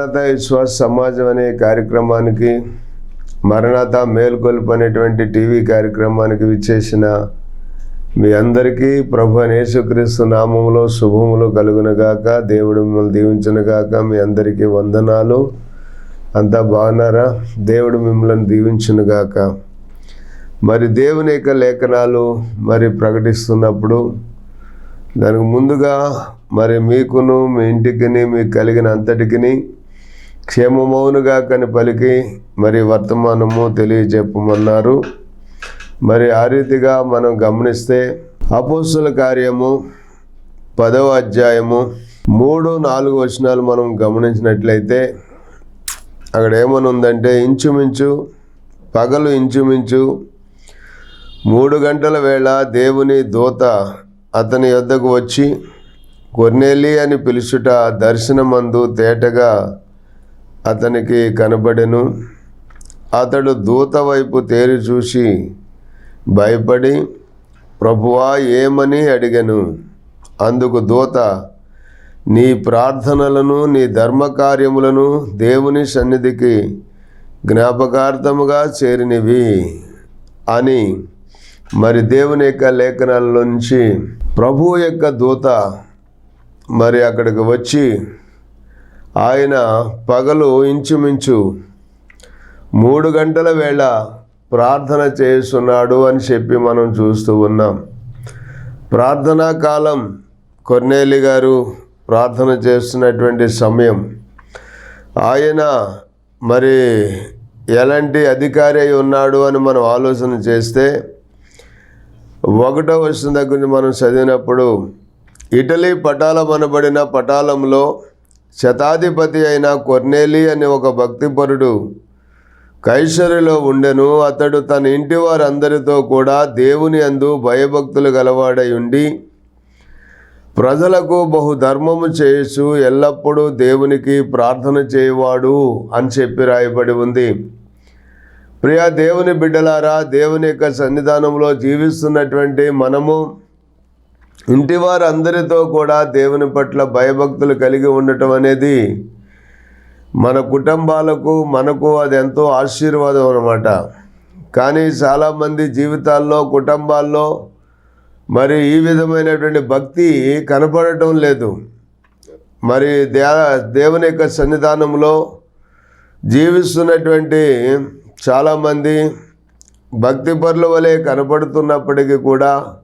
మరణత విశ్వాస సమాజం అనే కార్యక్రమానికి మరణత మేల్కొల్పు అనేటువంటి టీవీ కార్యక్రమానికి విచ్చేసిన మీ అందరికీ ప్రభు యేసుక్రీస్తు నామములో శుభములు కలుగునగాక దేవుడు మిమ్మల్ని దీవించునుగాక. మీ అందరికీ వందనాలు. అంతా బాగున్నారా? దేవుడు మిమ్మల్ని దీవించునుగాక. మరి దేవుని యొక్క లేఖనాలు మరి ప్రకటిస్తున్నప్పుడు దానికి ముందుగా మరి మీకును మీ ఇంటికిని మీకు కలిగిన అంతటికిని క్షేమమౌనుగా కని పలికి మరి వర్తమానము తెలియజెప్పమన్నారు. మరి ఆ రీతిగా మనం గమనిస్తే అపోస్తుల కార్యము పదవ అధ్యాయము మూడు నాలుగు వచనాలు మనం గమనించినట్లయితే అక్కడ ఏమనుందంటే ఇంచుమించు పగలు ఇంచుమించు మూడు గంటల వేళ దేవుని దూత అతని యొద్దకు వచ్చి కొర్నేలి అని పిలుచుట దర్శనమందు తేటగా అతనికి కనబడెను. అతడు దూత వైపు తేరి చూసి భయపడి ప్రభువా ఏమని అడిగను? అందుకు దూత నీ ప్రార్థనలను నీ ధర్మకార్యములను దేవుని సన్నిధికి జ్ఞాపకార్థముగా చేరినవి అని మరి దేవుని యొక్క లేఖనాల నుంచి ప్రభువు యొక్క దూత మరి అక్కడికి వచ్చి ఆయన పగలు ఇంచుమించు మూడు గంటల వేళ ప్రార్థన చేస్తున్నాడు అని చెప్పి మనం చూస్తూ ఉన్నాం. ప్రార్థనా కాలం కొన్నేలి గారు ప్రార్థన చేస్తున్నటువంటి సమయం. ఆయన మరి ఎలాంటి అధికారి అయి ఉన్నాడు అని మనం ఆలోచన చేస్తే ఒకటో వచ్చిన దగ్గర మనం చదివినప్పుడు ఇటలీ పటాలం అనబడిన పటాలంలో శతాధిపతి అయిన కొర్నేలి అనే ఒక భక్తిపరుడు కైసరిలో ఉండెను. అతడు తన ఇంటి వారందరితో కూడా దేవుని అందు భయభక్తులు గలవాడై ఉండి ప్రజలకు బహు ధర్మము చేయొచ్చు ఎల్లప్పుడూ దేవునికి ప్రార్థన చేయవాడు అని చెప్పి రాయబడి ఉంది. ప్రియా దేవుని బిడ్డలారా దేవుని యొక్క సన్నిధానంలో జీవిస్తున్నటువంటి మనము ఇంటి వారందరితో కూడా దేవుని పట్ల భయభక్తులు కలిగి ఉండటం అనేది మన కుటుంబాలకు మనకు అది ఎంతో ఆశీర్వాదం అన్నమాట. కానీ చాలామంది జీవితాల్లో కుటుంబాల్లో మరి ఈ విధమైనటువంటి భక్తి కనపడటం లేదు. మరి దే దేవుని యొక్క సన్నిధానంలో జీవిస్తున్నటువంటి చాలామంది భక్తి పరుల వలె కనపడుతున్నప్పటికీ కూడా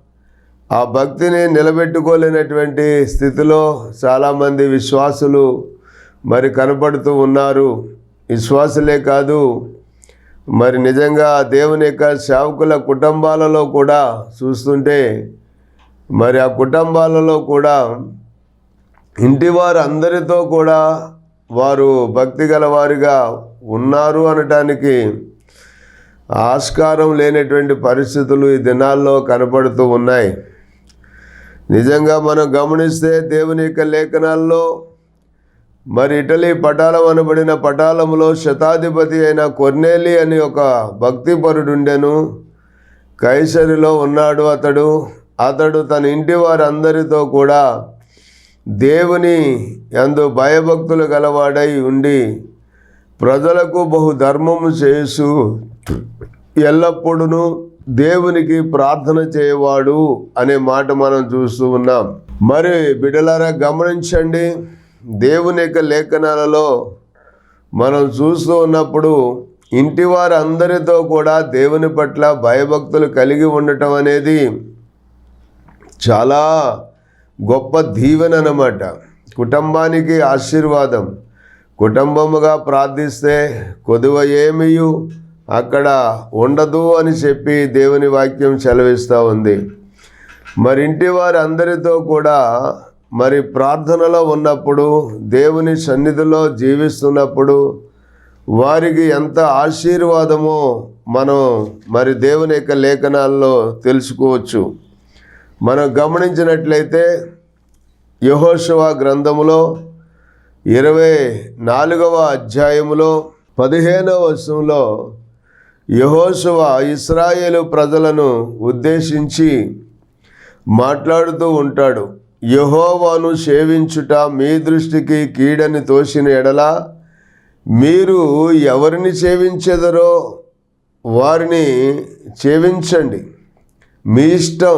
ఆ భక్తిని నిలబెట్టుకోలేనటువంటి స్థితిలో చాలామంది విశ్వాసులు మరి కనపడుతూ ఉన్నారు. విశ్వాసులే కాదు మరి నిజంగా దేవుని యొక్క సేవకుల కుటుంబాలలో కూడా చూస్తుంటే మరి ఆ కుటుంబాలలో కూడా ఇంటి వారు అందరితో కూడా వారు భక్తి గల వారిగా ఉన్నారు అనటానికి ఆస్కారం లేనటువంటి పరిస్థితులు ఈ దినాల్లో కనపడుతూ ఉన్నాయి. నిజంగా మనం గమనిస్తే దేవుని యొక్క లేఖనాల్లో మరి ఇటలీ పటాలం అనబడిన పటాలంలో శతాధిపతి అయిన కొర్నేలి అని ఒక భక్తిపరుడు ఉండెను కైసరిలో ఉన్నాడు అతడు. అతడు తన ఇంటి వారందరితో కూడా దేవుని ఎందు భయభక్తులు గలవాడై ఉండి ప్రజలకు బహు ధర్మము చేసు ఎల్లప్పుడూ దేవునికి ప్రార్థన చేయవాడు అనే మాట మనం చూస్తూ ఉన్నాం. మరి బిడలారా గమనించండి దేవుని యొక్క లేఖనాలలో మనం చూస్తూ ఉన్నప్పుడు ఇంటి వారందరితో కూడా దేవుని పట్ల భయభక్తులు కలిగి ఉండటం అనేది చాలా గొప్ప దీవెన అన్నమాట. కుటుంబానికి ఆశీర్వాదం. కుటుంబముగా ప్రార్థిస్తే కొదువ ఏమియు? అక్కడ ఉండదు అని చెప్పి దేవుని వాక్యం సెలవిస్తూ ఉంది. మరి ఇంటి వారి అందరితో కూడా మరి ప్రార్థనలో ఉన్నప్పుడు దేవుని సన్నిధిలో జీవిస్తున్నప్పుడు వారికి ఎంత ఆశీర్వాదమో మనం మరి దేవుని యొక్క లేఖనాల్లో తెలుసుకోవచ్చు. మనం గమనించినట్లయితే యహోశవ గ్రంథములో ఇరవై నాలుగవ అధ్యాయములో పదిహేనవ వర్షంలో యహోశవ ఇస్రాయేలు ప్రజలను ఉద్దేశించి మాట్లాడుతూ ఉంటాడు. యహోవాను సేవించుట మీ దృష్టికి కీడని తోసిన ఎడల మీరు ఎవరిని సేవించెదరో వారిని సేవించండి. మీ ఇష్టం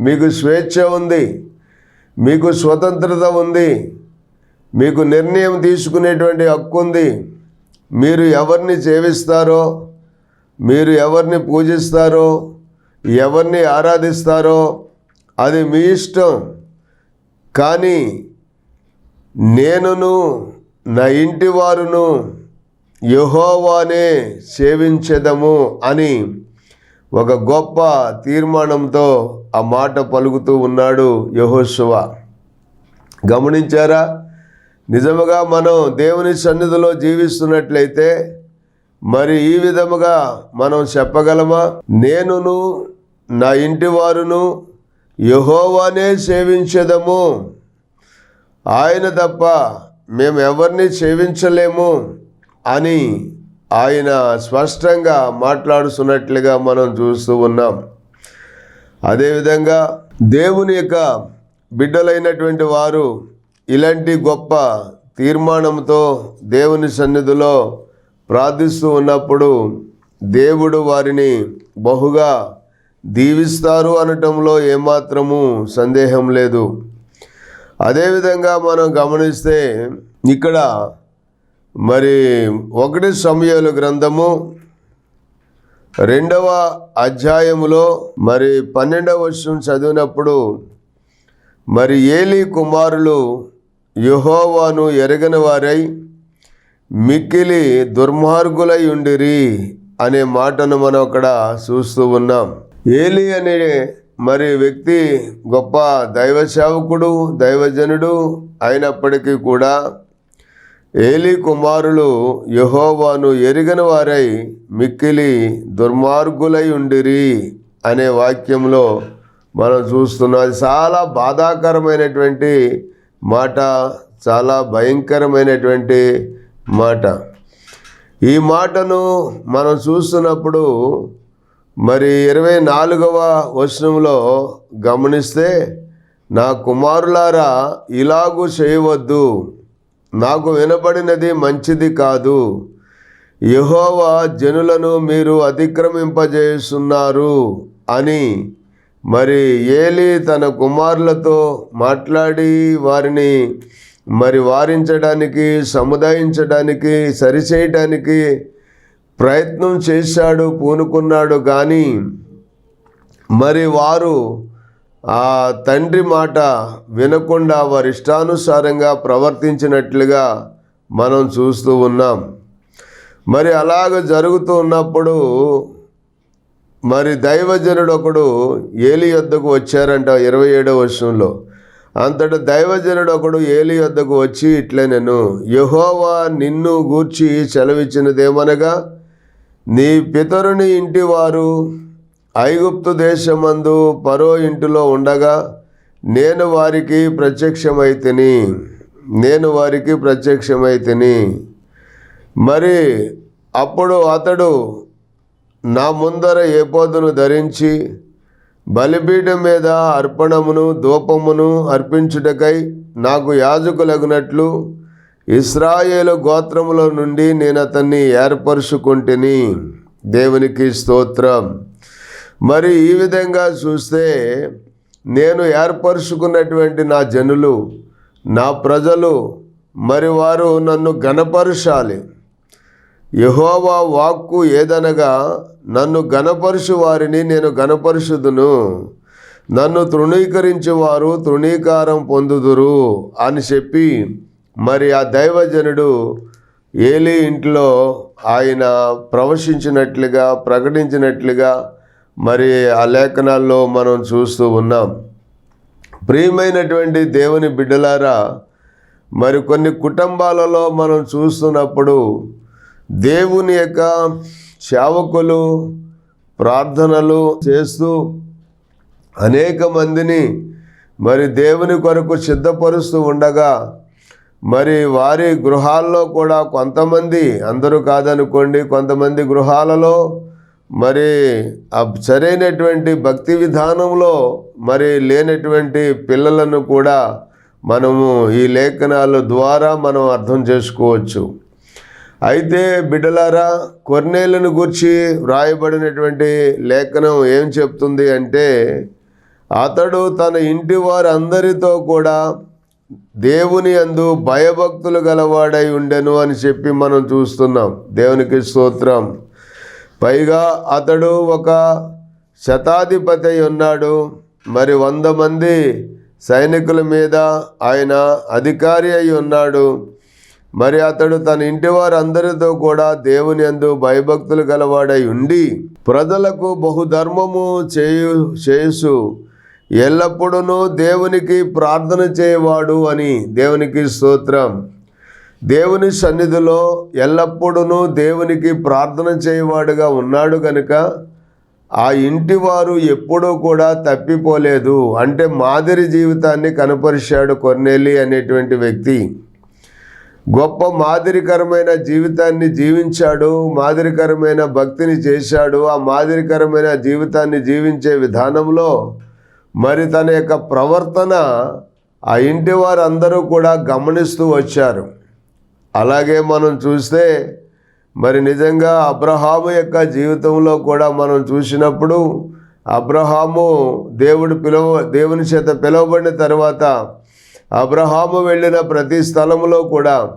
మీకు స్వేచ్ఛ ఉంది మీకు స్వతంత్రత ఉంది మీకు నిర్ణయం తీసుకునేటువంటి హక్కు ఉంది. మీరు ఎవరిని సేవిస్తారో మీరు ఎవరిని పూజిస్తారో ఎవరిని ఆరాధిస్తారో అది మీ ఇష్టం. కానీ నేనును నా ఇంటి వారును యహోవానే సేవించదము అని ఒక గొప్ప తీర్మానంతో ఆ మాట పలుకుతూ ఉన్నాడు యహోశువ గమనించారా? నిజముగా మనం దేవుని సన్నిధిలో జీవిస్తున్నట్లయితే మరి ఈ విధముగా మనం చెప్పగలమా? నేనును నా ఇంటి వారును యహోవానే సేవించదము. ఆయన తప్ప మేము ఎవరిని సేవించలేము అని ఆయన స్పష్టంగా మాట్లాడుతున్నట్లుగా మనం చూస్తూ ఉన్నాం. అదేవిధంగా దేవుని యొక్క బిడ్డలైనటువంటి వారు ఇలాంటి గొప్ప తీర్మానంతో దేవుని సన్నిధిలో ప్రార్థిస్తూ ఉన్నప్పుడు దేవుడు వారిని బహుగా దీవిస్తారు అనటంలో ఏమాత్రము సందేహం లేదు. అదేవిధంగా మనం గమనిస్తే ఇక్కడ మరి ఒకటి సమయాలు గ్రంథము రెండవ అధ్యాయములో మరి పన్నెండవ వర్షం చదివినప్పుడు మరి ఏలి కుమారులు యహోవాను ఎరగని వారై మిక్కిలి దుర్మార్గులై ఉండిరి అనే మాటను మనం అక్కడ చూస్తూ ఉన్నాం. ఏలి అనే మరి వ్యక్తి గొప్ప దైవ సేవకుడు దైవజనుడు అయినప్పటికీ కూడా ఏలి కుమారులు యహోవాను ఎరిగిన వారై మిక్కిలి దుర్మార్గులై ఉండిరి అనే వాక్యంలో మనం చూస్తున్నాం. అది చాలా బాధాకరమైనటువంటి మాట చాలా భయంకరమైనటువంటి మాట. ఈ మాటను మనం చూస్తున్నప్పుడు మరి ఇరవై నాలుగవ వచనంలో గమనిస్తే నా కుమారులారా ఇలాగూ చేయవద్దు. నాకు వినబడినది మంచిది కాదు. యహోవా జనులను మీరు అతిక్రమింపజేస్తున్నారు అని మరి ఏలి తన కుమారులతో మాట్లాడి వారిని మరి వారించడానికి సముదాయించడానికి సరిచేయటానికి ప్రయత్నం చేశాడు పూనుకున్నాడు కానీ మరి వారు ఆ తండ్రి మాట వినకుండా వారి ఇష్టానుసారంగా ప్రవర్తించినట్లుగా మనం చూస్తూ ఉన్నాం. మరి అలాగ జరుగుతూ ఉన్నప్పుడు మరి దైవజనుడు ఒకడు ఏలి యొద్దకు వచ్చారంట ఇరవై ఏడవ వర్షంలో. అంతటి దైవజనుడు ఒకడు ఏలి వద్దకు వచ్చి ఇట్లే నేను యహోవా నిన్ను గూర్చి సెలవిచ్చినదేమనగా నీ పితరుని ఇంటి వారు ఐగుప్తు దేశమందు పరో ఇంటిలో ఉండగా నేను వారికి ప్రత్యక్షమైతిని నేను వారికి ప్రత్యక్షమైతిని మరి అప్పుడు అతడు నా ముందర ఏపోదును ధరించి బలిపీఠం మీద అర్పణమును ధూపమును అర్పించుటకై నాకు యాజకులగునట్లు ఇస్రాయేలు గోత్రముల నుండి నేను అతన్ని ఏర్పరుచుకుంటుని. దేవునికి స్తోత్రం. మరి ఈ విధంగా చూస్తే నేను ఏర్పరుచుకున్నటువంటి నా జనులు నా ప్రజలు మరి వారు నన్ను గణపరచాలి యహోవా వాక్కు ఏదనగా నన్ను గణపరుచు వారిని నేను గణపరుషుదును నన్ను తృణీకరించేవారు తృణీకారం పొందుదురు అని చెప్పి మరి ఆ దైవజనుడు ఏలి ఇంట్లో ఆయన ప్రవశించినట్లుగా ప్రకటించినట్లుగా మరి ఆ లేఖనాల్లో మనం చూస్తూ ఉన్నాం. ప్రియమైనటువంటి దేవుని బిడ్డలారా మరి కొన్ని కుటుంబాలలో మనం చూస్తున్నప్పుడు దేవుని యొక్క సేవకులు ప్రార్థనలు చేస్తూ అనేక మందిని మరి దేవుని కొరకు సిద్ధపరుస్తూ ఉండగా మరి వారి గృహాల్లో కూడా కొంతమంది అందరూ కాదనుకోండి కొంతమంది గృహాలలో మరి సరైనటువంటి భక్తి విధానంలో మరి లేనటువంటి పిల్లలను కూడా మనము ఈ లేఖనాల ద్వారా మనం అర్థం చేసుకోవచ్చు. అయితే బిడ్డలారా కొర్నేలను గురించి వ్రాయబడినటువంటి లేఖనం ఏం చెప్తుంది అంటే అతడు తన ఇంటి వారందరితో కూడా దేవుని అందు భయభక్తులు గలవాడై ఉండెను అని చెప్పి మనం చూస్తున్నాం. దేవునికి స్తోత్రం. పైగా అతడు ఒక శతాధిపతి అయి ఉన్నాడు. మరి వంద మంది సైనికుల మీద ఆయన అధికారి అయి ఉన్నాడు. మరి అతడు తన ఇంటి వారందరితో కూడా దేవుని అందు భయభక్తులు గలవాడై ఉండి ప్రజలకు బహుధర్మము చేయు చేసు ఎల్లప్పుడూ దేవునికి ప్రార్థన చేయవాడు అని దేవునికి స్తోత్రం. దేవుని సన్నిధిలో ఎల్లప్పుడూ దేవునికి ప్రార్థన చేయవాడుగా ఉన్నాడు కనుక ఆ ఇంటి వారు ఎప్పుడూ కూడా తప్పిపోలేదు. అంటే మాదిరి జీవితాన్ని కనపరిచాడు కొన్నెల్లి అనేటువంటి వ్యక్తి. గొప్ప మాదిరికరమైన జీవితాన్ని జీవించాడు మాదిరికరమైన భక్తిని చేశాడు. ఆ మాదిరికరమైన జీవితాన్ని జీవించే విధానంలో మరి తన యొక్క ప్రవర్తన ఆ ఇంటి వారందరూ కూడా గమనిస్తూ వచ్చారు. అలాగే మనం చూస్తే మరి నిజంగా అబ్రహాము యొక్క జీవితంలో కూడా మనం చూసినప్పుడు అబ్రహాము దేవుడు పిలువ దేవుని చేత పిలువబడిన తర్వాత అబ్రహాము వెళ్ళిన ప్రతి స్థలంలో కూడా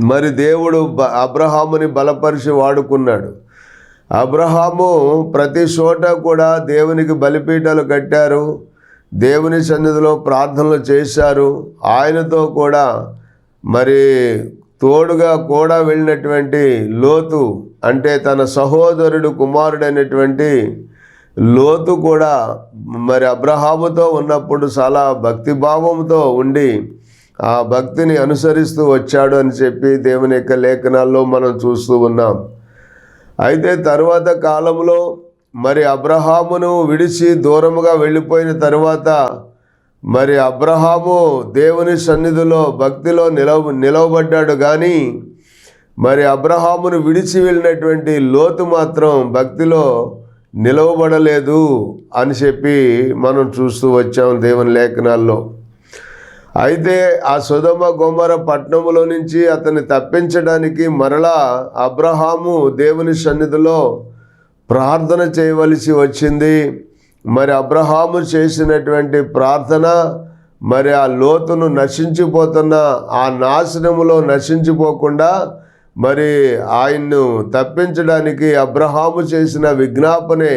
మరి దేవుడు బ అబ్రహాముని బలపరిచి వాడుకున్నాడు. అబ్రహాము ప్రతి చోట కూడా దేవునికి బలిపీఠాలు కట్టారు. దేవుని సన్నిధిలో ప్రార్థనలు చేశారు. ఆయనతో కూడా మరి తోడుగా కూడా వెళ్ళినటువంటి లోతు అంటే తన సహోదరుడు కుమారుడైనటువంటి లోతు కూడా మరి అబ్రహాముతో ఉన్నప్పుడు చాలా భక్తిభావంతో ఉండి ఆ భక్తిని అనుసరిస్తూ వచ్చాడు అని చెప్పి దేవుని యొక్క లేఖనాల్లో మనం చూస్తూ ఉన్నాం. అయితే తరువాత కాలంలో మరి అబ్రహామును విడిచి దూరముగా వెళ్ళిపోయిన తరువాత మరి అబ్రహాము దేవుని సన్నిధిలో భక్తిలో నిలవ నిలవబడ్డాడు. కానీ మరి అబ్రహామును విడిచి వెళ్ళినటువంటి లోతు మాత్రం భక్తిలో నిలవబడలేదు అని చెప్పి మనం చూస్తూ వచ్చాం దేవుని లేఖనాల్లో. అయితే ఆ సుధమ గోమర పట్టణంలో నుంచి అతన్ని తప్పించడానికి మరలా అబ్రహాము దేవుని సన్నిధిలో ప్రార్థన చేయవలసి వచ్చింది. మరి అబ్రహాము చేసినటువంటి ప్రార్థన మరి ఆ లోతును నశించిపోతున్న ఆ నాశనములో నశించిపోకుండా మరి ఆయన్ను తప్పించడానికి అబ్రహాము చేసిన విజ్ఞాపనే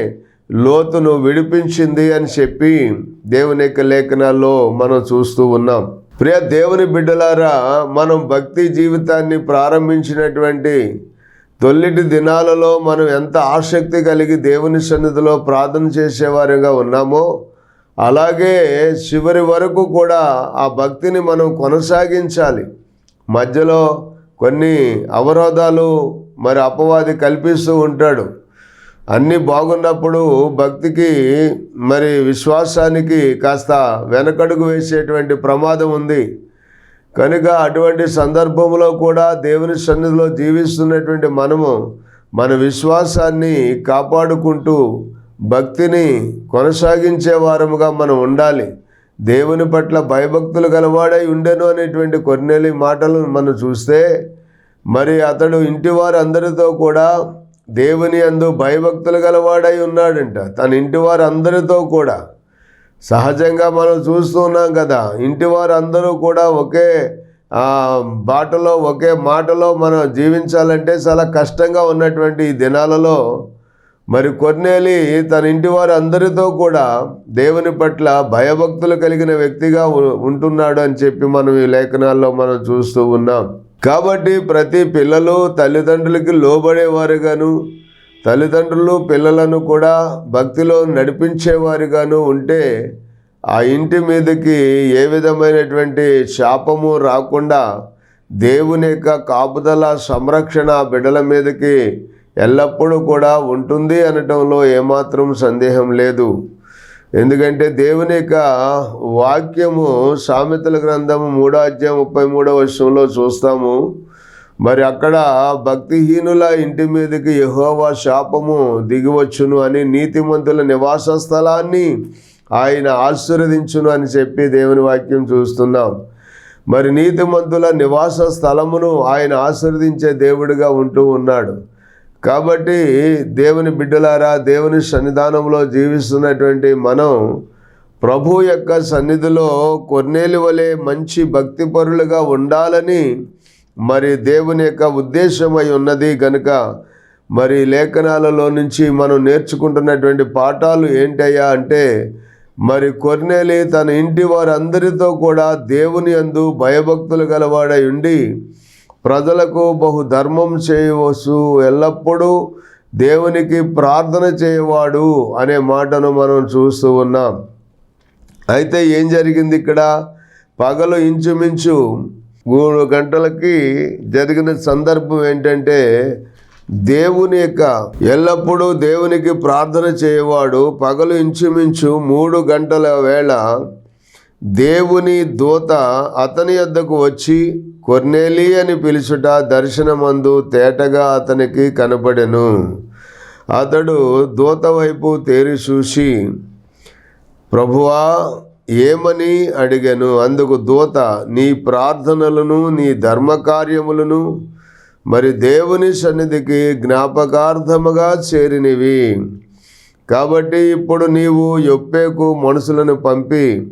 లోతును విడిపించింది అని చెప్పి దేవుని యొక్క లేఖనాల్లో మనం చూస్తూ ఉన్నాం. ప్రియ దేవుని బిడ్డలారా మనం భక్తి జీవితాన్ని ప్రారంభించినటువంటి తొల్లిటి దినాలలో మనం ఎంత ఆసక్తి కలిగి దేవుని సన్నిధిలో ప్రార్థన చేసేవారుగా ఉన్నామో అలాగే చివరి వరకు కూడా ఆ భక్తిని మనం కొనసాగించాలి. మధ్యలో కొన్ని అవరోధాలు మరి అపవాది కల్పిస్తూ ఉంటాడు. అన్నీ బాగున్నప్పుడు భక్తికి మరి విశ్వాసానికి కాస్త వెనకడుగు వేసేటువంటి ప్రమాదం ఉంది. కనుక అటువంటి సందర్భంలో కూడా దేవుని సన్నిధిలో జీవిస్తున్నటువంటి మనము మన విశ్వాసాన్ని కాపాడుకుంటూ భక్తిని కొనసాగించే వారముగా మనం ఉండాలి. దేవుని పట్ల భయభక్తులు గలవాడై ఉండెను అనేటువంటి కొన్నెలి మాటలు మనం చూస్తే మరి అతడు ఇంటి వారందరితో కూడా దేవుని అందు భయభక్తులు గలవాడై ఉన్నాడంట. తన ఇంటి వారందరితో కూడా. సహజంగా మనం చూస్తున్నాం కదా ఇంటి అందరూ కూడా ఒకే బాటలో ఒకే మాటలో మనం జీవించాలంటే చాలా కష్టంగా ఉన్నటువంటి ఈ దినాలలో మరి కొన్నేలి తన ఇంటి వారు అందరితో కూడా దేవుని పట్ల భయభక్తులు కలిగిన వ్యక్తిగా ఉంటున్నాడు అని చెప్పి మనం ఈ లేఖనాల్లో మనం చూస్తూ ఉన్నాం. కాబట్టి ప్రతి పిల్లలు తల్లిదండ్రులకి లోబడేవారుగాను తల్లిదండ్రులు పిల్లలను కూడా భక్తిలో నడిపించేవారుగాను ఉంటే ఆ ఇంటి మీదకి ఏ విధమైనటువంటి శాపము రాకుండా దేవుని యొక్క కాపుదల సంరక్షణ బిడ్డల మీదకి ఎల్లప్పుడూ కూడా ఉంటుంది అనటంలో ఏమాత్రం సందేహం లేదు. ఎందుకంటే దేవుని యొక్క వాక్యము సామెతల గ్రంథము మూడో అధ్యాయం ముప్పై మూడో వర్షంలో చూస్తాము. మరి అక్కడ భక్తిహీనుల ఇంటి మీదకి యహోవా శాపము దిగివచ్చును అని నీతిమంతుల నివాస స్థలాన్ని ఆయన ఆశీర్వదించును అని చెప్పి దేవుని వాక్యం చూస్తున్నాం. మరి నీతిమంతుల నివాస స్థలమును ఆయన ఆశీర్వదించే దేవుడిగా ఉంటూ ఉన్నాడు. కాబట్టి దేవుని బిడ్డలారా దేవుని సన్నిధానంలో జీవిస్తున్నటువంటి మనం ప్రభు యొక్క సన్నిధిలో కొన్నేలు వలె మంచి భక్తిపరులుగా ఉండాలని మరి దేవుని యొక్క ఉద్దేశమై ఉన్నది కనుక మరి లేఖనాలలో నుంచి మనం నేర్చుకుంటున్నటువంటి పాఠాలు ఏంటయ్యా అంటే మరి కొర్నేలి తన ఇంటి వారందరితో కూడా దేవుని అందు భయభక్తులు గలవాడై ఉండి ప్రజలకు బహు ధర్మం చేయవచ్చు ఎల్లప్పుడూ దేవునికి ప్రార్థన చేయవాడు అనే మాటను మనం చూస్తూ ఉన్నాం. అయితే ఏం జరిగింది ఇక్కడ? పగలు ఇంచుమించు మూడు గంటలకి జరిగిన సందర్భం ఏంటంటే దేవుని యొక్క ఎల్లప్పుడూ దేవునికి ప్రార్థన చేయవాడు పగలు ఇంచుమించు మూడు గంటల వేళ దేవుని దూత అతని యొద్దకు వచ్చి కొర్నేలి అని పిలుచుట దర్శనమందు తేటగా అతనికి కనపడెను అతడు దూత వైపు తేరి చూసి ప్రభువా ఏమని అడిగాను? అందుకు దూత నీ ప్రార్థనలను నీ ధర్మకార్యములను మరి దేవుని సన్నిధికి జ్ఞాపకార్థముగా చేరినవి. కాబట్టి ఇప్పుడు నీవు యొప్పేకు మనుషులను పంపి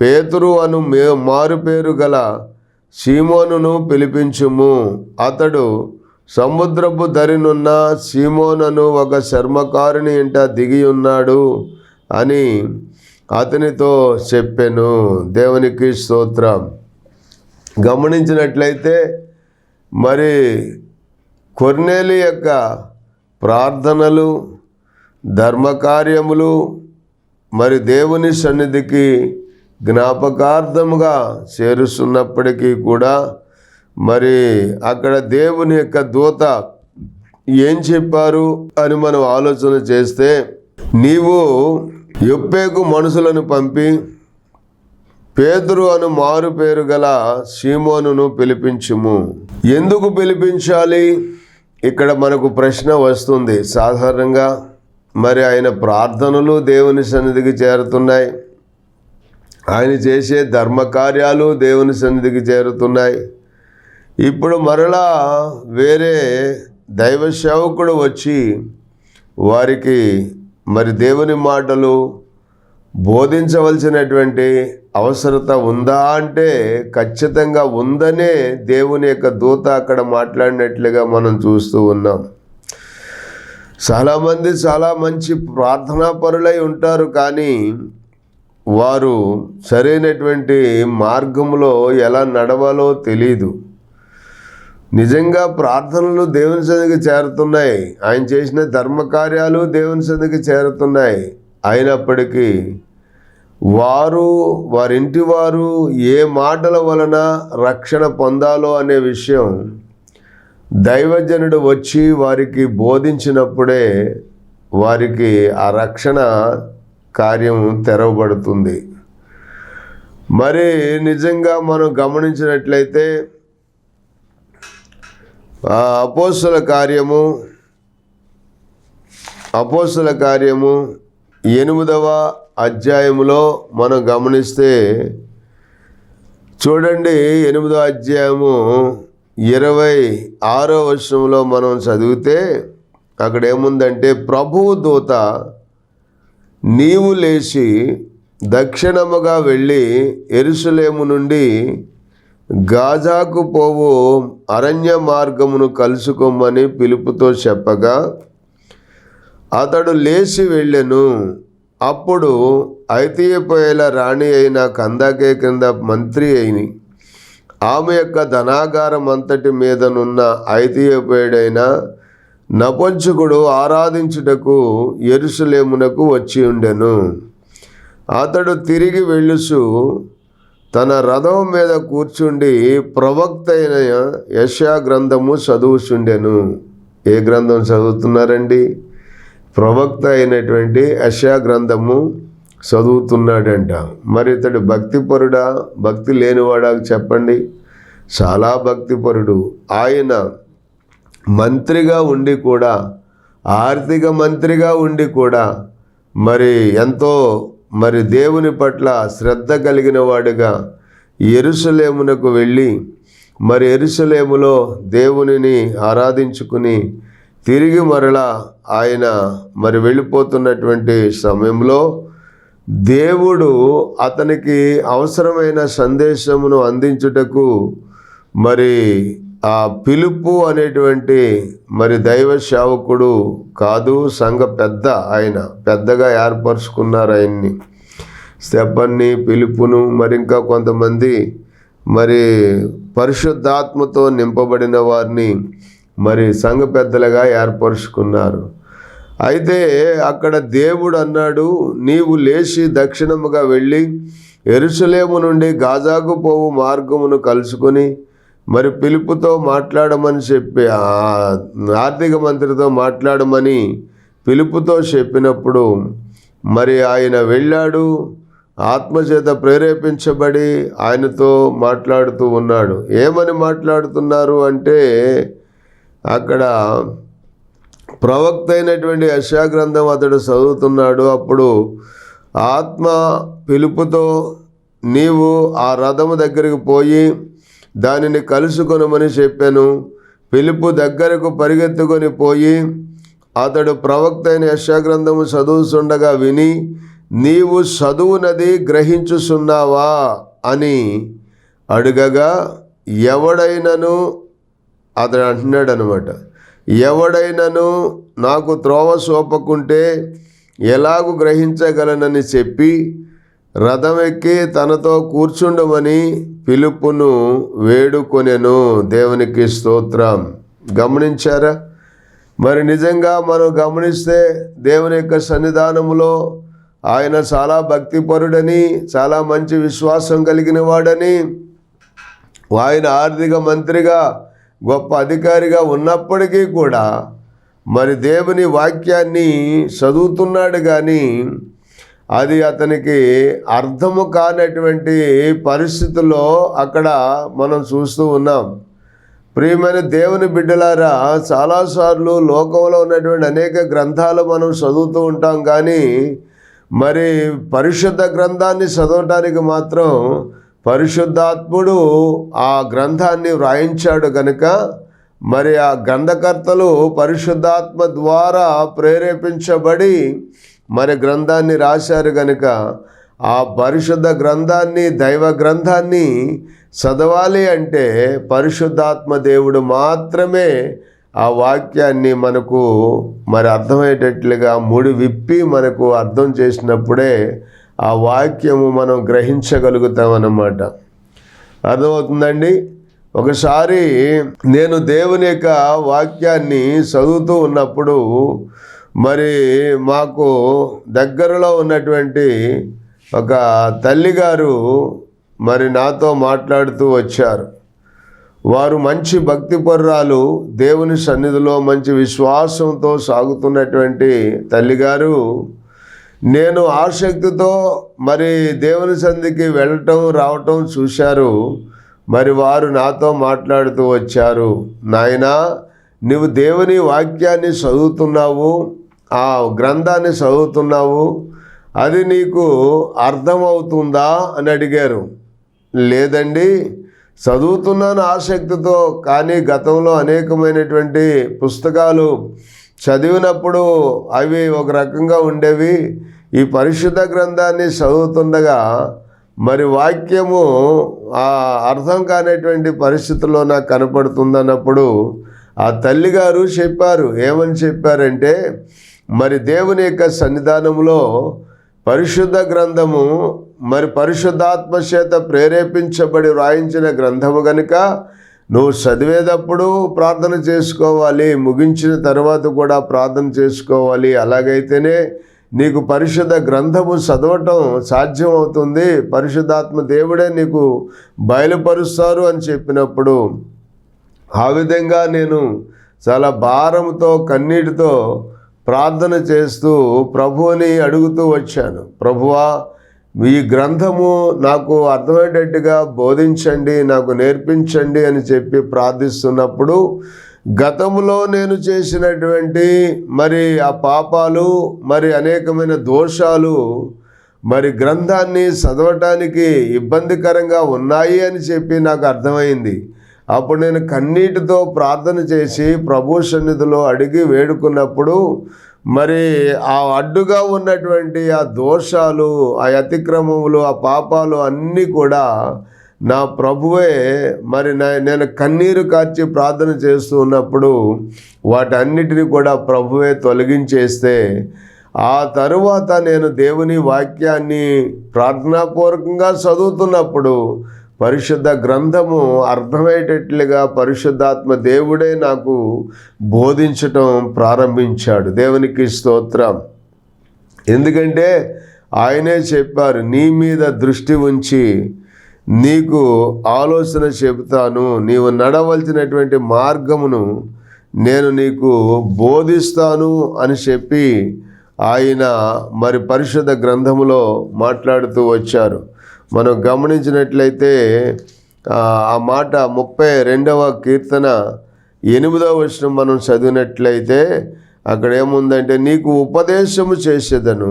పేతురు అను మే మారు పేరు గల సీమోనును పిలిపించుము. అతడు సముద్రపు దరినున్న సీమోనను ఒక శర్మకారుని ఇంట దిగి ఉన్నాడు అని అతనితో చెప్పాను. దేవునికి స్తోత్రం. గమనించినట్లయితే మరి కొర్నేలి యొక్క ప్రార్థనలు ధర్మకార్యములు మరి దేవుని సన్నిధికి జ్ఞాపకార్థముగా చేరుస్తున్నప్పటికీ కూడా మరి అక్కడ దేవుని యొక్క దూత ఏం చెప్పారు అని మనం ఆలోచన చేస్తే నీవు యొప్పేకు మనుషులను పంపి పేదరు అను మారు పేరు గల సీమోనును పిలిపించుము. ఎందుకు పిలిపించాలి? ఇక్కడ మనకు ప్రశ్న వస్తుంది. సాధారణంగా మరి ఆయన ప్రార్థనలు దేవుని సన్నిధికి చేరుతున్నాయి. ఆయన చేసే ధర్మకార్యాలు దేవుని సన్నిధికి చేరుతున్నాయి. ఇప్పుడు మరలా వేరే దైవ సేవకుడు వచ్చి వారికి మరి దేవుని మాటలు బోధించవలసినటువంటి అవసరత ఉందా అంటే ఖచ్చితంగా ఉందనే దేవుని యొక్క దూత అక్కడ మాట్లాడినట్లుగా మనం చూస్తూ ఉన్నాం. చాలామంది చాలా మంచి ప్రార్థనా పరులై ఉంటారు కానీ వారు సరైనటువంటి మార్గంలో ఎలా నడవాలో తెలియదు నిజంగా ప్రార్థనలు దేవుని సన్నిధికి చేరుతున్నాయి. ఆయన చేసిన ధర్మకార్యాలు దేవుని సన్నిధికి చేరుతున్నాయి. అయినప్పటికీ వారు వారింటి వారు ఏ మాటల వలన రక్షణ పొందాలో అనే విషయం దైవజనుడు వచ్చి వారికి బోధించినప్పుడే వారికి ఆ రక్షణ కార్యం తెరవబడుతుంది. మరి నిజంగా మనం గమనించినట్లయితే అపోసల అపోస్తుల కార్యము అపోస్తుల కార్యము ఎనిమిదవ అధ్యాయములో మనం గమనిస్తే చూడండి ఎనిమిదవ అధ్యాయము ఇరవై ఆరో వర్షంలో మనం చదివితే అక్కడ ఏముందంటే ప్రభువు దూత నీవు లేచి దక్షిణముగా వెళ్ళి ఎరుసలేము నుండి గాజాకు పోవు అరణ్య మార్గమును కలుసుకోమని పిలుపుతో చెప్పగా అతడు లేచి వెళ్ళెను. అప్పుడు ఐతియపోయేల రాణి అయిన కందాకే కింద మంత్రి అయిని ఆమె యొక్క ధనాగారం అంతటి మీదనున్న ఐతియపోయుడైన నపంచుకుడు ఆరాధించుటకు ఎరుసలేమునకు వచ్చి ఉండెను. అతడు తిరిగి వెళ్ళుచు తన రథం మీద కూర్చుండి ప్రవక్త అయిన యశా గ్రంథము చదువుచుండెను. ఏ గ్రంథం చదువుతున్నారండి? ప్రవక్త అయినటువంటి యశా గ్రంథము చదువుతున్నాడంట. మరి ఇతడు భక్తిపరుడా? భక్తి లేనివాడా? చెప్పండి. చాలా భక్తిపరుడు. ఆయన మంత్రిగా ఉండి కూడా ఆర్థిక మంత్రిగా ఉండి కూడా మరి ఎంతో మరి దేవుని పట్ల శ్రద్ధ కలిగిన వాడుగా ఎరుసలేమునకు వెళ్ళి మరి ఎరుసలేములో దేవునిని ఆరాధించుకుని తిరిగి మరలా ఆయన మరి వెళ్ళిపోతున్నటువంటి సమయంలో దేవుడు అతనికి అవసరమైన సందేశమును అందించుటకు మరి ఆ పిలుపు అనేటువంటి మరి దైవ సేవకుడు కాదు సంఘ పెద్ద ఆయన. పెద్దగా ఏర్పరచుకున్నారు ఆయన్ని. స్టెప్పన్ని పిలుపును మరి ఇంకా కొంతమంది మరి పరిశుద్ధాత్మతో నింపబడిన వారిని మరి సంఘ పెద్దలుగా ఏర్పరుచుకున్నారు. అయితే అక్కడ దేవుడు అన్నాడు నీవు లేచి దక్షిణముగా వెళ్ళి ఎరుసలేము నుండి గాజాకు పోవు మార్గమును కలుసుకొని మరి పిలుపుతో మాట్లాడమని చెప్పి ఆర్థిక మంత్రితో మాట్లాడమని పిలుపుతో చెప్పినప్పుడు మరి ఆయన వెళ్ళాడు ఆత్మచేత ప్రేరేపించబడి ఆయనతో మాట్లాడుతూ ఉన్నాడు. ఏమని మాట్లాడుతున్నారు అంటే అక్కడ ప్రవక్త అయినటువంటి యశా గ్రంథం అతడు చదువుతున్నాడు. అప్పుడు ఆత్మ పిలుపుతో నీవు ఆ రథము దగ్గరికి పోయి దానిని కలుసుకొనమని చెప్పాను. పిలుపు దగ్గరకు పరిగెత్తుకొని పోయి అతడు ప్రవక్త అయిన యశాగ్రంథము చదువుతుండగా విని నీవు చదువునది గ్రహించుచున్నావా? అని అడుగగా ఎవడైనను? అతడు అంటున్నాడు అనమాట ఎవడైనను నాకు త్రోవ సోపకుంటే ఎలాగు గ్రహించగలనని చెప్పి రథం ఎక్కి తనతో కూర్చుండమని పిలుపును వేడుకొనెను దేవునికి స్తోత్రం. గమనించారా? మరి నిజంగా మనం గమనిస్తే దేవుని యొక్క సన్నిధానములో ఆయన చాలా భక్తిపరుడని చాలా మంచి విశ్వాసం కలిగిన వాడని ఆయన ఆర్థిక మంత్రిగా గొప్ప అధికారిగా ఉన్నప్పటికీ కూడా మరి దేవుని వాక్యాన్ని చదువుతున్నాడు కానీ అది అతనికి అర్థము కానటువంటి పరిస్థితుల్లో అక్కడ మనం చూస్తూ ఉన్నాం. ప్రియమైన దేవుని బిడ్డలారా చాలాసార్లు లోకంలో ఉన్నటువంటి అనేక గ్రంథాలు మనం చదువుతూ ఉంటాం కానీ మరి పరిశుద్ధ గ్రంథాన్ని చదవటానికి మాత్రం పరిశుద్ధాత్ముడు ఆ గ్రంథాన్ని వ్రాయించాడు కనుక మరి ఆ గ్రంథకర్తలు పరిశుద్ధాత్మ ద్వారా ప్రేరేపించబడి మరి గ్రంథాన్ని రాశారు కనుక ఆ పరిశుద్ధ గ్రంథాన్ని దైవ గ్రంథాన్ని చదవాలి అంటే పరిశుద్ధాత్మ దేవుడు మాత్రమే ఆ వాక్యాన్ని మనకు మరి అర్థమయ్యేటట్లుగా ముడి విప్పి మనకు అర్థం చేసినప్పుడే ఆ వాక్యము మనం గ్రహించగలుగుతాం అన్నమాట అర్థమవుతుందండి? ఒకసారి నేను దేవుని యొక్క వాక్యాన్ని చదువుతూ ఉన్నప్పుడు మరి మాకు దగ్గరలో ఉన్నటువంటి ఒక తల్లిగారు మరి నాతో మాట్లాడుతూ వచ్చారు. వారు మంచి భక్తిపర్రాలు దేవుని సన్నిధిలో మంచి విశ్వాసంతో సాగుతున్నటువంటి తల్లిగారు. నేను ఆసక్తితో మరి దేవుని సంధికి వెళ్ళటం రావటం చూశారు. మరి వారు నాతో మాట్లాడుతూ వచ్చారు. నాయనా నువ్వు దేవుని వాక్యాన్ని చదువుతున్నావు. ఆ గ్రంథాన్ని చదువుతున్నావు? అది నీకు అర్థమవుతుందా? అని అడిగారు. లేదండి. చదువుతున్నాను ఆసక్తితో కానీ గతంలో అనేకమైనటువంటి పుస్తకాలు చదివినప్పుడు అవి ఒక రకంగా ఉండేవి. ఈ పరిశుద్ధ గ్రంథాన్ని చదువుతుండగా మరి వాక్యము ఆ అర్థం కానటువంటి పరిస్థితుల్లో నాకు కనపడుతుందన్నప్పుడు ఆ తల్లిగారు చెప్పారు. ఏమని చెప్పారంటే మరి దేవుని యొక్క సన్నిధానంలో పరిశుద్ధ గ్రంథము మరి పరిశుద్ధాత్మ చేత ప్రేరేపించబడి వ్రాయించిన గ్రంథము గనుక నువ్వు చదివేటప్పుడు ప్రార్థన చేసుకోవాలి ముగించిన తర్వాత కూడా ప్రార్థన చేసుకోవాలి. అలాగైతేనే నీకు పరిశుద్ధ గ్రంథము చదవటం సాధ్యం అవుతుంది పరిశుద్ధాత్మ దేవుడే నీకు బయలుపరుస్తారు అని చెప్పినప్పుడు ఆ విధంగా నేను చాలా భారంతో కన్నీటితో ప్రార్థన చేస్తూ ప్రభువుని అడుగుతూ వచ్చాను. ప్రభువా ఈ గ్రంథము నాకు అర్థమయ్యేటట్టుగా బోధించండి నాకు నేర్పించండి అని చెప్పి ప్రార్థిస్తున్నప్పుడు గతంలో నేను చేసినటువంటి మరి ఆ పాపాలు మరి అనేకమైన దోషాలు మరి గ్రంథాన్ని చదవటానికి ఇబ్బందికరంగా ఉన్నాయి అని చెప్పి నాకు అర్థమైంది. అప్పుడు నేను కన్నీటితో ప్రార్థన చేసి ప్రభు సన్నిధిలో అడిగి వేడుకున్నప్పుడు మరి ఆ అడ్డుగా ఉన్నటువంటి ఆ దోషాలు ఆ అతిక్రమములు ఆ పాపాలు అన్నీ కూడా నా ప్రభువే మరి నా నేను కన్నీరు కార్చి ప్రార్థన చేస్తూ ఉన్నప్పుడు వాటన్నిటిని కూడా ప్రభువే తొలగించేస్తే ఆ తరువాత నేను దేవుని వాక్యాన్ని ప్రార్థనాపూర్వకంగా చదువుతున్నప్పుడు పరిశుద్ధ గ్రంథము అర్థమయ్యేటట్లుగా పరిశుద్ధాత్మ దేవుడే నాకు బోధించటం ప్రారంభించాడు. దేవునికి స్తోత్రం. ఎందుకంటే ఆయనే చెప్పారు నీ మీద దృష్టి ఉంచి నీకు ఆలోచన చెబుతాను నీవు నడవలసినటువంటి మార్గమును నేను నీకు బోధిస్తాను అని చెప్పి ఆయన మరి పరిశుద్ధ గ్రంథములో మాట్లాడుతూ వచ్చారు. మనం గమనించినట్లయితే ఆ మాట ముప్పై రెండవ కీర్తన ఎనిమిదవ వచనం మనం చదివినట్లయితే అక్కడ ఏముందంటే నీకు ఉపదేశము చేసేదను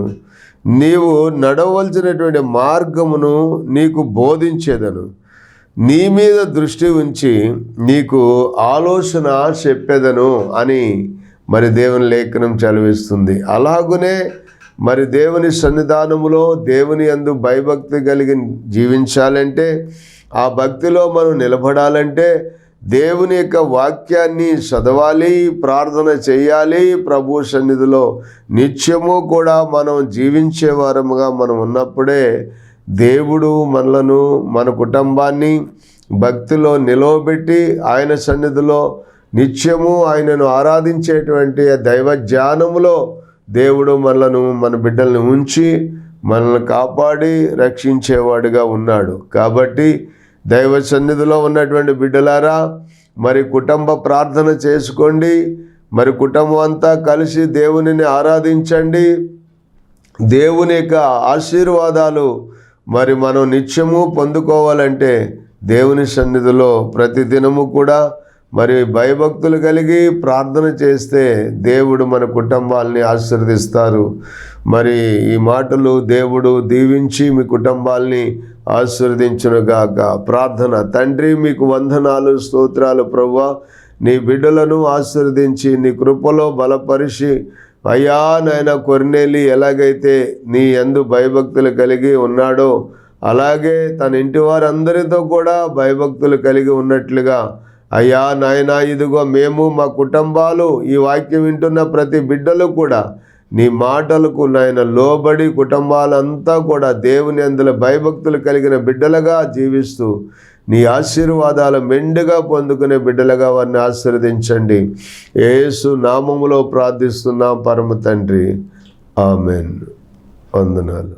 నీవు నడవలసినటువంటి మార్గమును నీకు బోధించేదను నీ మీద దృష్టి ఉంచి నీకు ఆలోచన చెప్పేదను అని మరి దేవుని లేఖనం చదివిస్తుంది. అలాగునే మరి దేవుని సన్నిధానములో దేవుని అందు భయభక్తి కలిగి జీవించాలంటే ఆ భక్తిలో మనం నిలబడాలంటే దేవుని యొక్క వాక్యాన్ని చదవాలి ప్రార్థన చేయాలి. ప్రభు సన్నిధిలో నిత్యము కూడా మనం జీవించే వారముగా మనం ఉన్నప్పుడే దేవుడు మనలను మన కుటుంబాన్ని భక్తిలో నిలవబెట్టి ఆయన సన్నిధిలో నిత్యము ఆయనను ఆరాధించేటువంటి దైవ జ్ఞానములో దేవుడు మనలను మన బిడ్డల్ని ఉంచి మనల్ని కాపాడి రక్షించేవాడుగా ఉన్నాడు. కాబట్టి దైవ సన్నిధిలో ఉన్నటువంటి బిడ్డలారా మరి కుటుంబ ప్రార్థన చేసుకోండి. మరి కుటుంబం అంతా కలిసి దేవునిని ఆరాధించండి. దేవుని యొక్క ఆశీర్వాదాలు మరి మనం నిత్యము పొందుకోవాలంటే దేవుని సన్నిధిలో ప్రతిదినము కూడా మరి భయభక్తులు కలిగి ప్రార్థన చేస్తే దేవుడు మన కుటుంబాల్ని ఆశీర్దిస్తారు మరి ఈ మాటలు దేవుడు దీవించి మీ కుటుంబాల్ని ఆశీర్వదించునుగాక. ప్రార్థన. తండ్రి మీకు వందనాలు స్తోత్రాలు ప్రవ్వా. నీ బిడ్డలను ఆశీర్వదించి నీ కృపలో బలపరిచి అయ్యా నాయన కొర్నేలి ఎలాగైతే నీ ఎందు భయభక్తులు కలిగి ఉన్నాడో అలాగే తన ఇంటి వారందరితో కూడా భయభక్తులు కలిగి ఉన్నట్లుగా అయ్యా నాయనా ఇదిగో మేము మా కుటుంబాలు ఈ వాక్యం వింటున్న ప్రతి బిడ్డలు కూడా నీ మాటలకు నాయన లోబడి కుటుంబాలంతా కూడా దేవుని అందులో భయభక్తులు కలిగిన బిడ్డలుగా జీవిస్తూ నీ ఆశీర్వాదాలు మెండుగా పొందుకునే బిడ్డలుగా వారిని ఆశీర్వదించండి. ఏసు నామములో ప్రార్థిస్తున్నాం పరమ తండ్రి. ఆమెన్. వందనాలు.